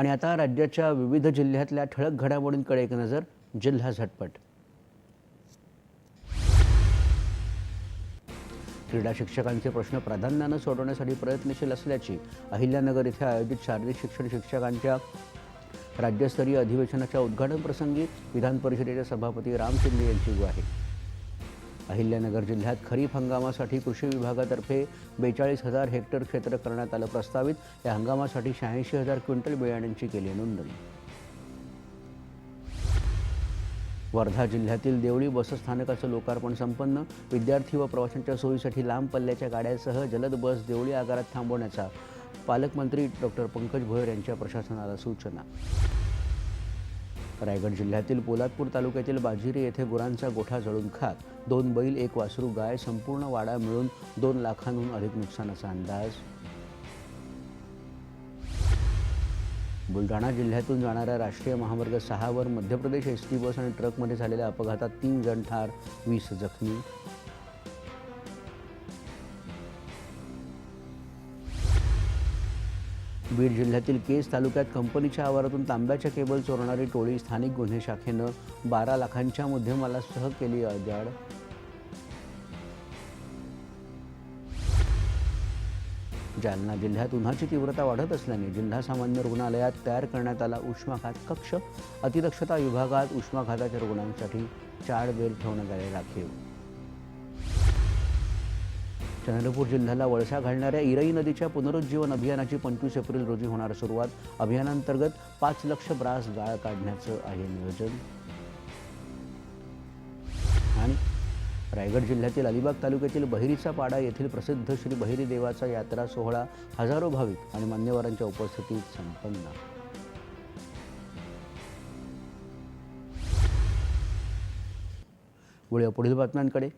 आणि आता राज्याच्या विविध जिल्ह्यातल्या ठळक घडामोडींकडे एक नजर जिल्हा झटपट. क्रीडा शिक्षकांचे प्रश्न प्राधान्यानं सोडवण्यासाठी प्रयत्नशील असल्याची अहिल्यानगर इथे आयोजित शारीरिक शिक्षण शिक्षकांच्या राज्यस्तरीय अधिवेशनाच्या उद्घाटन प्रसंगी विधान परिषदेचे सभापती राम शिंदे यांची ग्वाही. अहिल्यानगर जिल्ह्यात खरीप हंगामासाठी कृषी विभागातर्फे बेचाळीस हजार हेक्टर क्षेत्र करण्यात आलं प्रस्तावित. या हंगामासाठी शहाऐंशी हजार क्विंटल बियाण्यांची केली नोंदणी. वर्धा जिल्ह्यातील देवळी बसस्थानकाचं लोकार्पण संपन्न. विद्यार्थी व प्रवाशांच्या सोयीसाठी लांब पल्ल्याच्या गाड्यांसह जलद बस देवळी आगारात थांबवण्याचा पालकमंत्री डॉक्टर पंकज भोयर यांच्या प्रशासनाला सूचना. रायगड जिल्ह्यातील पोलादपूर तालुक्यातील बाजिरी येथे गुरांचा गोठा जळून खात दोन बैल एक वासरू गाय संपूर्ण वाडा मिळून दोन लाखांहून अधिक नुकसानाचा अंदाज. बुलढाणा जिल्ह्यातून जाणाऱ्या राष्ट्रीय महामार्ग सहावर Madhya Pradesh S T bus आणि ट्रकमध्ये झालेल्या अपघातात तीन जण ठार वीस जखमी. बीड जिल्ह्यातील केज तालुक्यात कंपनीच्या आवारातून तांब्याच्या केबल चोरणारी टोळी स्थानिक गुन्हे शाखेनं बारा लाखांच्या मुद्देमालासह केली अजाड. जालना जिल्ह्यात उन्हाची तीव्रता वाढत असल्याने जिल्हा सामान्य रुग्णालयात तयार करण्यात आला उष्माघात कक्ष. अतिदक्षता विभागात उष्माघाताच्या रुग्णांसाठी चार बेड ठेवण्यात आले राखीव. चंद्रपूर जिल्ह्याला वळसा घालणाऱ्या इरई नदीच्या पुनरुज्जीवन अभियानाची पंचवीस एप्रिल रोजी होणार सुरुवात. अभियानांतर्गत पाच लक्ष ब्रास गाळ काढण्याचं आहे नियोजन. आणि रायगड जिल्ह्यातील अलिबाग तालुक्यातील बहिरीचा पाडा येथील प्रसिद्ध श्री बहिरी देवाचा यात्रा सोहळा हजारो भाविक आणि मान्यवरांच्या उपस्थितीत संपन्न. वळूया पुढील बातम्यांकडे.